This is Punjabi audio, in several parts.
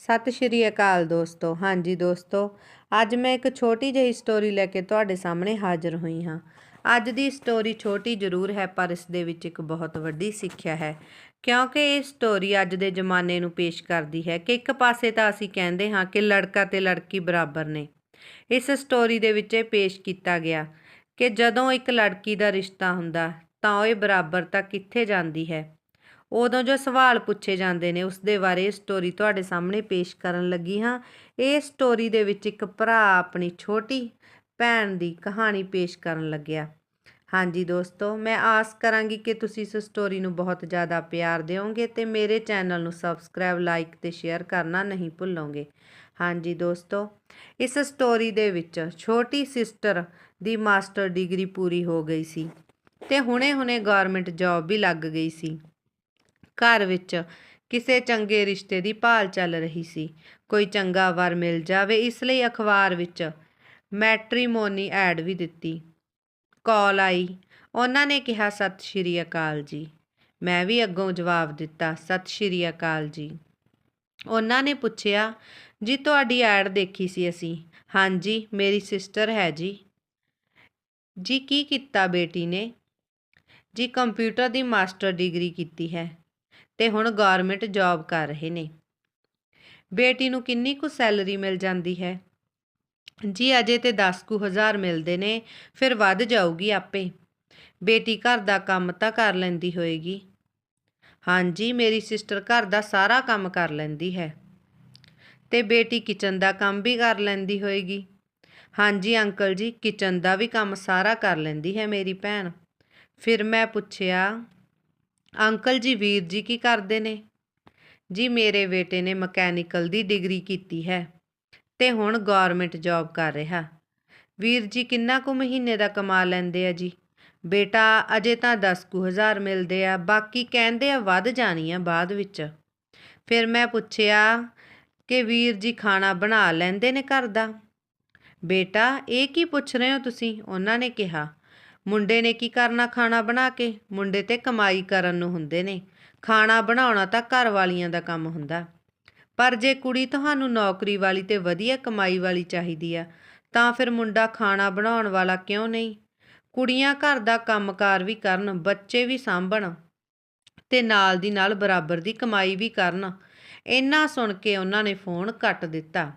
ਸਤਿ ਸ਼੍ਰੀ ਅਕਾਲ ਦੋਸਤੋ। ਹਾਂਜੀ ਦੋਸਤੋ, ਅੱਜ ਮੈਂ ਇੱਕ ਛੋਟੀ ਜਿਹੀ ਸਟੋਰੀ ਲੈ ਕੇ ਤੁਹਾਡੇ ਸਾਹਮਣੇ ਹਾਜ਼ਰ ਹੋਈ ਹਾਂ। ਅੱਜ ਦੀ ਸਟੋਰੀ ਛੋਟੀ ਜ਼ਰੂਰ ਹੈ, ਪਰ ਇਸ ਦੇ ਵਿੱਚ ਇੱਕ ਬਹੁਤ ਵੱਡੀ ਸਿੱਖਿਆ ਹੈ। ਕਿਉਂਕਿ ਇਹ ਸਟੋਰੀ ਅੱਜ ਦੇ ਜ਼ਮਾਨੇ ਨੂੰ ਪੇਸ਼ ਕਰਦੀ ਹੈ ਕਿ ਇੱਕ ਪਾਸੇ ਤਾਂ ਅਸੀਂ ਕਹਿੰਦੇ ਹਾਂ ਕਿ ਲੜਕਾ ਤੇ ਲੜਕੀ ਬਰਾਬਰ ਨੇ। ਇਸ ਸਟੋਰੀ ਦੇ ਵਿੱਚ ਇਹ ਪੇਸ਼ ਕੀਤਾ ਗਿਆ ਕਿ ਜਦੋਂ ਇੱਕ ਲੜਕੀ ਦਾ ਰਿਸ਼ਤਾ ਹੁੰਦਾ, ਤਾਂ ਉਹ ਬਰਾਬਰ ਤਾਂ ਕਿੱਥੇ ਜਾਂਦੀ ਹੈ? ਉਦੋਂ ਜੋ ਸਵਾਲ ਪੁੱਛੇ ਜਾਂਦੇ ਨੇ ਉਸ ਦੇ ਬਾਰੇ ਸਟੋਰੀ ਤੁਹਾਡੇ ਸਾਹਮਣੇ ਪੇਸ਼ ਕਰਨ ਲੱਗੀ ਹਾਂ। ਇਹ ਸਟੋਰੀ ਦੇ ਵਿੱਚ ਇੱਕ ਭਰਾ ਆਪਣੀ ਛੋਟੀ ਭੈਣ ਦੀ ਕਹਾਣੀ ਪੇਸ਼ ਕਰਨ ਲੱਗਿਆ। ਹਾਂਜੀ ਦੋਸਤੋ, ਮੈਂ ਆਸ ਕਰਾਂਗੀ ਕਿ ਤੁਸੀਂ ਇਸ ਸਟੋਰੀ ਨੂੰ ਬਹੁਤ ਜ਼ਿਆਦਾ ਪਿਆਰ ਦਿਓਗੇ ਤੇ ਮੇਰੇ ਚੈਨਲ ਨੂੰ ਸਬਸਕ੍ਰਾਈਬ ਲਾਈਕ ਤੇ ਸ਼ੇਅਰ ਕਰਨਾ ਨਹੀਂ ਭੁੱਲੋਗੇ। ਹਾਂਜੀ ਦੋਸਤੋ, ਇਸ ਸਟੋਰੀ ਦੇ ਵਿੱਚ ਛੋਟੀ ਸਿਸਟਰ ਦੀ ਮਾਸਟਰ ਡਿਗਰੀ ਪੂਰੀ ਹੋ ਗਈ ਸੀ ਤੇ ਹੁਣੇ-ਹੁਣੇ ਗਵਰਨਮੈਂਟ ਜੌਬ ਵੀ ਲੱਗ ਗਈ ਸੀ। ਘਰ ਵਿੱਚ ਕਿਸੇ ਚੰਗੇ ਰਿਸ਼ਤੇ ਦੀ ਭਾਲ ਚੱਲ ਰਹੀ ਸੀ। ਕੋਈ ਚੰਗਾ ਵਰ ਮਿਲ ਜਾਵੇ ਇਸ ਲਈ ਅਖਬਾਰ ਵਿੱਚ ਮੈਟ੍ਰੀਮੋਨੀ ਐਡ ਵੀ ਦਿੱਤੀ। ਕਾਲ ਆਈ। ਉਹਨਾਂ ਨੇ ਕਿਹਾ, ਸਤਿ ਸ਼੍ਰੀ ਅਕਾਲ ਜੀ। ਮੈਂ ਵੀ ਅੱਗੋਂ ਜਵਾਬ ਦਿੱਤਾ, ਸਤਿ ਸ਼੍ਰੀ ਅਕਾਲ ਜੀ। ਉਹਨਾਂ ਨੇ ਪੁੱਛਿਆ, ਜੀ, ਤੁਹਾਡੀ ਐਡ ਦੇਖੀ ਸੀ ਅਸੀਂ? ਹਾਂਜੀ ਮੇਰੀ ਸਿਸਟਰ ਹੈ ਜੀ। ਜੀ, ਕੀ ਕੀਤਾ ਬੇਟੀ ਨੇ? ਜੀ, ਕੰਪਿਊਟਰ ਦੀ ਮਾਸਟਰ ਡਿਗਰੀ ਕੀਤੀ ਹੈ। ਤੇ ਹੁਣ ਗਵਰਨਮੈਂਟ ਜੌਬ ਕਰ ਰਹੇ ਨੇ। ਬੇਟੀ ਨੂੰ ਕਿੰਨੀ ਕੁ ਸੈਲਰੀ ਮਿਲ ਜਾਂਦੀ ਹੈ? ਜੀ ਅਜੇ ਤੇ 10 ਕੁ ਹਜ਼ਾਰ ਮਿਲਦੇ ਨੇ, ਫਿਰ ਵੱਧ ਜਾਊਗੀ ਆਪੇ। ਬੇਟੀ ਘਰ ਦਾ ਕੰਮ ਤਾਂ ਕਰ ਲੈਂਦੀ ਹੋਏਗੀ। ਹਾਂਜੀ ਮੇਰੀ ਸਿਸਟਰ ਘਰ ਦਾ ਸਾਰਾ ਕੰਮ ਕਰ ਲੈਂਦੀ ਹੈ। ਤੇ ਬੇਟੀ ਕਿਚਨ ਦਾ ਕੰਮ ਵੀ ਕਰ ਲੈਂਦੀ ਹੋਏਗੀ। ਹਾਂਜੀ ਅੰਕਲ ਜੀ, ਕਿਚਨ ਦਾ ਵੀ ਕੰਮ ਸਾਰਾ ਕਰ ਲੈਂਦੀ ਹੈ ਮੇਰੀ ਭੈਣ। ਫਿਰ ਮੈਂ ਪੁੱਛਿਆ ਅੰਕਲ ਜੀ, ਵੀਰ ਜੀ ਕੀ ਕਰਦੇ ਨੇ? ਜੀ, ਮੇਰੇ ਬੇਟੇ ਨੇ ਮਕੈਨੀਕਲ ਦੀ ਡਿਗਰੀ ਕੀਤੀ ਹੈ ਤੇ ਹੁਣ ਗਵਰਨਮੈਂਟ ਜੌਬ ਕਰ ਰਿਹਾ। ਵੀਰ ਜੀ, ਕਿੰਨਾ ਕੁ ਮਹੀਨੇ ਦਾ ਕਮਾ ਲੈਂਦੇ ਆ ਜੀ? ਬੇਟਾ, ਅਜੇ ਤਾਂ 10 ਕੁ ਹਜ਼ਾਰ ਮਿਲਦੇ ਆ, ਬਾਕੀ ਕਹਿੰਦੇ ਆ ਵੱਧ ਜਾਣੀ ਆ ਬਾਅਦ ਵਿੱਚ। ਫਿਰ ਮੈਂ ਪੁੱਛਿਆ ਕਿ ਵੀਰ ਜੀ, ਖਾਣਾ ਬਣਾ ਲੈਂਦੇ ਨੇ ਘਰ ਦਾ? ਬੇਟਾ, ਇਹ ਕੀ ਪੁੱਛ ਰਹੇ ਹੋ ਤੁਸੀਂ? ਉਹਨਾਂ ਨੇ ਕਿਹਾ ਮੁੰਡੇ ਨੇ ਕੀ ਕਰਨਾ ਖਾਣਾ ਬਣਾ ਕੇ? ਮੁੰਡੇ ਤੇ ਕਮਾਈ ਕਰਨ ਨੂੰ ਹੁੰਦੇ ਨੇ। ਖਾਣਾ ਬਣਾਉਣਾ ਤਾਂ ਘਰ ਵਾਲੀਆਂ ਦਾ ਕੰਮ ਹੁੰਦਾ। ਪਰ ਜੇ ਕੁੜੀ ਤੁਹਾਨੂੰ ਨੌਕਰੀ ਵਾਲੀ ਤੇ ਵਧੀਆ ਕਮਾਈ ਵਾਲੀ ਚਾਹੀਦੀ ਆ, ਤਾਂ ਫਿਰ ਮੁੰਡਾ ਖਾਣਾ ਬਣਾਉਣ ਵਾਲਾ ਕਿਉਂ ਨਹੀਂ? ਕੁੜੀਆਂ ਘਰ ਦਾ ਕੰਮਕਾਰ ਵੀ ਕਰਨ, ਬੱਚੇ ਵੀ ਸਾਂਭਣ ਤੇ ਨਾਲ ਦੀ ਨਾਲ ਬਰਾਬਰ ਦੀ ਕਮਾਈ ਵੀ ਕਰਨ। ਇਹਨਾਂ ਸੁਣ ਕੇ ਉਹਨਾਂ ਨੇ ਫੋਨ ਕੱਟ ਦਿੱਤਾ।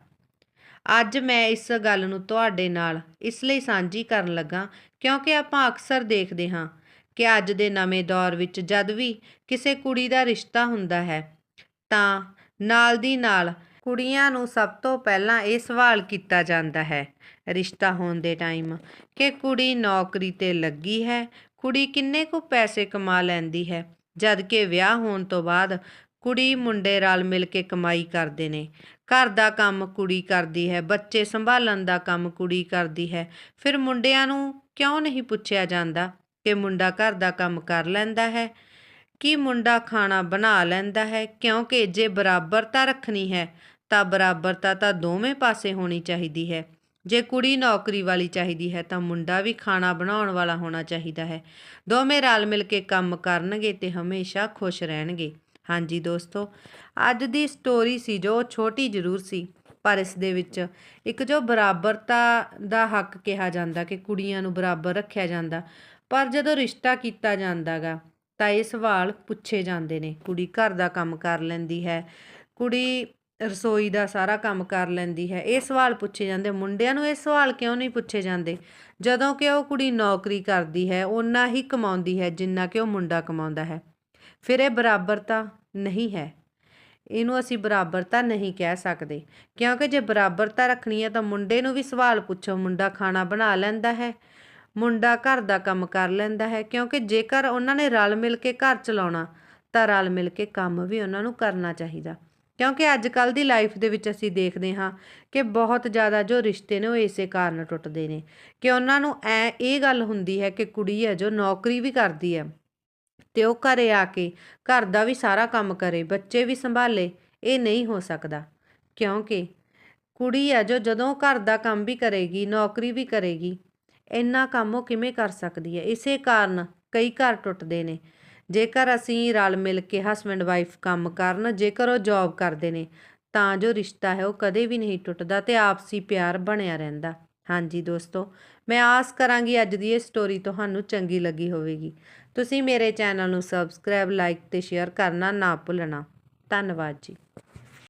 ਅੱਜ ਮੈਂ ਇਸ ਗੱਲ ਨੂੰ ਤੁਹਾਡੇ ਨਾਲ ਇਸ ਲਈ ਸਾਂਝੀ ਕਰਨ ਲੱਗਾ ਕਿਉਂਕਿ ਆਪਾਂ ਅਕਸਰ ਦੇਖਦੇ ਹਾਂ ਕਿ ਅੱਜ ਦੇ ਨਵੇਂ ਦੌਰ ਵਿੱਚ ਜਦ ਵੀ ਕਿਸੇ ਕੁੜੀ ਦਾ ਰਿਸ਼ਤਾ ਹੁੰਦਾ ਹੈ, ਤਾਂ ਨਾਲ ਦੀ ਨਾਲ ਕੁੜੀਆਂ ਨੂੰ ਸਭ ਤੋਂ ਪਹਿਲਾਂ ਇਹ ਸਵਾਲ ਕੀਤਾ ਜਾਂਦਾ ਹੈ, ਰਿਸ਼ਤਾ ਹੋਣ ਦੇ ਟਾਈਮ, ਕਿ ਕੁੜੀ ਨੌਕਰੀ ਤੇ ਲੱਗੀ ਹੈ, ਕੁੜੀ ਕਿੰਨੇ ਕੁ ਪੈਸੇ ਕਮਾ ਲੈਂਦੀ ਹੈ, ਜਦ ਕਿ ਵਿਆਹ ਹੋਣ ਤੋਂ ਬਾਅਦ ਕੁੜੀ ਮੁੰਡੇ ਰਲ ਮਿਲ ਕੇ ਕਮਾਈ ਕਰਦੇ ਨੇ। ਘਰ ਦਾ ਕੰਮ ਕੁੜੀ ਕਰਦੀ ਹੈ, ਬੱਚੇ ਸੰਭਾਲਣ ਦਾ ਕੰਮ ਕੁੜੀ ਕਰਦੀ ਹੈ। ਫਿਰ ਮੁੰਡਿਆਂ ਨੂੰ ਕਿਉਂ ਨਹੀਂ ਪੁੱਛਿਆ ਜਾਂਦਾ ਕਿ ਮੁੰਡਾ ਘਰ ਦਾ ਕੰਮ ਕਰ ਲੈਂਦਾ ਹੈ? ਕੀ ਮੁੰਡਾ ਖਾਣਾ ਬਣਾ ਲੈਂਦਾ ਹੈ? ਕਿਉਂਕਿ ਜੇ ਬਰਾਬਰਤਾ ਰੱਖਣੀ ਹੈ, ਤਾਂ ਬਰਾਬਰਤਾ ਤਾਂ ਦੋਵੇਂ ਪਾਸੇ ਹੋਣੀ ਚਾਹੀਦੀ ਹੈ। ਜੇ ਕੁੜੀ ਨੌਕਰੀ ਵਾਲੀ ਚਾਹੀਦੀ ਹੈ, ਤਾਂ ਮੁੰਡਾ ਵੀ ਖਾਣਾ ਬਣਾਉਣ ਵਾਲਾ ਹੋਣਾ ਚਾਹੀਦਾ ਹੈ। ਦੋਵੇਂ ਰਲ ਮਿਲ ਕੇ ਕੰਮ ਕਰਨਗੇ ਤੇ ਹਮੇਸ਼ਾ ਖੁਸ਼ ਰਹਿਣਗੇ। ਹਾਂਜੀ ਦੋਸਤੋ, ਅੱਜ ਦੀ ਸਟੋਰੀ ਸੀ ਜੋ ਛੋਟੀ ਜ਼ਰੂਰ ਸੀ, ਪਰ ਇਸ ਦੇ ਵਿੱਚ ਇੱਕ ਜੋ ਬਰਾਬਰਤਾ ਦਾ ਹੱਕ ਕਿਹਾ ਜਾਂਦਾ ਕਿ ਕੁੜੀਆਂ ਨੂੰ ਬਰਾਬਰ ਰੱਖਿਆ ਜਾਂਦਾ, ਪਰ ਜਦੋਂ ਰਿਸ਼ਤਾ ਕੀਤਾ ਜਾਂਦਾਗਾ, ਤਾਂ ਇਹ ਸਵਾਲ ਪੁੱਛੇ ਜਾਂਦੇ ਨੇ, ਕੁੜੀ ਘਰ ਦਾ ਕੰਮ ਕਰ ਲੈਂਦੀ ਹੈ, ਕੁੜੀ ਰਸੋਈ ਦਾ ਸਾਰਾ ਕੰਮ ਕਰ ਲੈਂਦੀ ਹੈ, ਇਹ ਸਵਾਲ ਪੁੱਛੇ ਜਾਂਦੇ, ਮੁੰਡਿਆਂ ਨੂੰ ਇਹ ਸਵਾਲ ਕਿਉਂ ਨਹੀਂ ਪੁੱਛੇ ਜਾਂਦੇ? ਜਦੋਂ ਕਿ ਉਹ ਕੁੜੀ ਨੌਕਰੀ ਕਰਦੀ ਹੈ, ਓਨਾ ਹੀ ਕਮਾਉਂਦੀ ਹੈ, ਜਿੰਨਾ ਕਿ ਉਹ ਮੁੰਡਾ ਕਮਾਉਂਦਾ ਹੈ। ਫਿਰ ਇਹ ਬਰਾਬਰਤਾ ਨਹੀਂ ਹੈ। ਇਹਨੂੰ ਅਸੀਂ ਬਰਾਬਰਤਾ ਨਹੀਂ ਕਹਿ ਸਕਦੇ। ਕਿਉਂਕਿ ਜੇ ਬਰਾਬਰਤਾ ਰੱਖਣੀ ਹੈ ਤਾਂ ਮੁੰਡੇ ਨੂੰ ਵੀ ਸਵਾਲ ਪੁੱਛੋ, ਮੁੰਡਾ ਖਾਣਾ ਬਣਾ ਲੈਂਦਾ ਹੈ, ਮੁੰਡਾ ਘਰ ਦਾ ਕੰਮ ਕਰ ਲੈਂਦਾ ਹੈ, ਕਿਉਂਕਿ ਜੇਕਰ ਉਹਨਾਂ ਨੇ ਰਲ ਮਿਲ ਕੇ ਘਰ ਚਲਾਉਣਾ, ਤਾਂ ਰਲ ਮਿਲ ਕੇ ਕੰਮ ਵੀ ਉਹਨਾਂ ਨੂੰ ਕਰਨਾ ਚਾਹੀਦਾ। ਕਿਉਂਕਿ ਅੱਜ ਕੱਲ ਦੀ ਲਾਈਫ ਦੇ ਵਿੱਚ ਅਸੀਂ ਦੇਖਦੇ ਹਾਂ ਕਿ ਬਹੁਤ ਜ਼ਿਆਦਾ ਜੋ ਰਿਸ਼ਤੇ ਨੇ ਉਹ ਇਸੇ ਕਾਰਨ ਟੁੱਟਦੇ ਨੇ। ਕਿ ਉਹਨਾਂ ਨੂੰ ਐ, ਇਹ ਗੱਲ ਹੁੰਦੀ ਹੈ ਕਿ ਕੁੜੀ ਹੈ ਜੋ ਨੌਕਰੀ ਵੀ ਕਰਦੀ ਹੈ। ਤੇ ਉਹ ਘਰੇ ਆ ਕੇ ਘਰ ਦਾ ਵੀ ਸਾਰਾ ਕੰਮ ਕਰੇ, ਬੱਚੇ ਵੀ ਸੰਭਾਲੇ, ਇਹ ਨਹੀਂ ਹੋ ਸਕਦਾ। ਕਿਉਂਕਿ ਕੁੜੀ ਹੈ ਜੋ ਜਦੋਂ ਘਰ ਦਾ ਕੰਮ ਵੀ ਕਰੇਗੀ, ਨੌਕਰੀ ਵੀ ਕਰੇਗੀ, ਇੰਨਾ ਕੰਮ ਉਹ ਕਿਵੇਂ ਕਰ ਸਕਦੀ ਹੈ? ਇਸੇ ਕਾਰਨ ਕਈ ਘਰ ਟੁੱਟਦੇ ਨੇ। ਜੇਕਰ ਅਸੀਂ ਰਲ ਮਿਲ ਕੇ ਹਸਬੈਂਡ ਵਾਈਫ ਕੰਮ ਕਰਨ, ਜੇਕਰ ਉਹ ਜੌਬ ਕਰਦੇ ਨੇ, ਤਾਂ ਜੋ ਰਿਸ਼ਤਾ ਹੈ ਉਹ ਕਦੇ ਵੀ ਨਹੀਂ ਟੁੱਟਦਾ ਤੇ ਆਪਸੀ ਪਿਆਰ ਬਣਿਆ ਰਹਿੰਦਾ। ਹਾਂਜੀ ਦੋਸਤੋ, ਮੈਂ ਆਸ ਕਰਾਂਗੀ ਅੱਜ ਦੀ ਇਹ ਸਟੋਰੀ ਤੁਹਾਨੂੰ ਚੰਗੀ ਲੱਗੀ ਹੋਵੇਗੀ। ਤੁਸੀਂ ਮੇਰੇ ਚੈਨਲ ਨੂੰ ਸਬਸਕ੍ਰਾਈਬ ਲਾਈਕ ਤੇ ਸ਼ੇਅਰ ਕਰਨਾ ਨਾ ਭੁੱਲਣਾ। ਧੰਨਵਾਦ ਜੀ।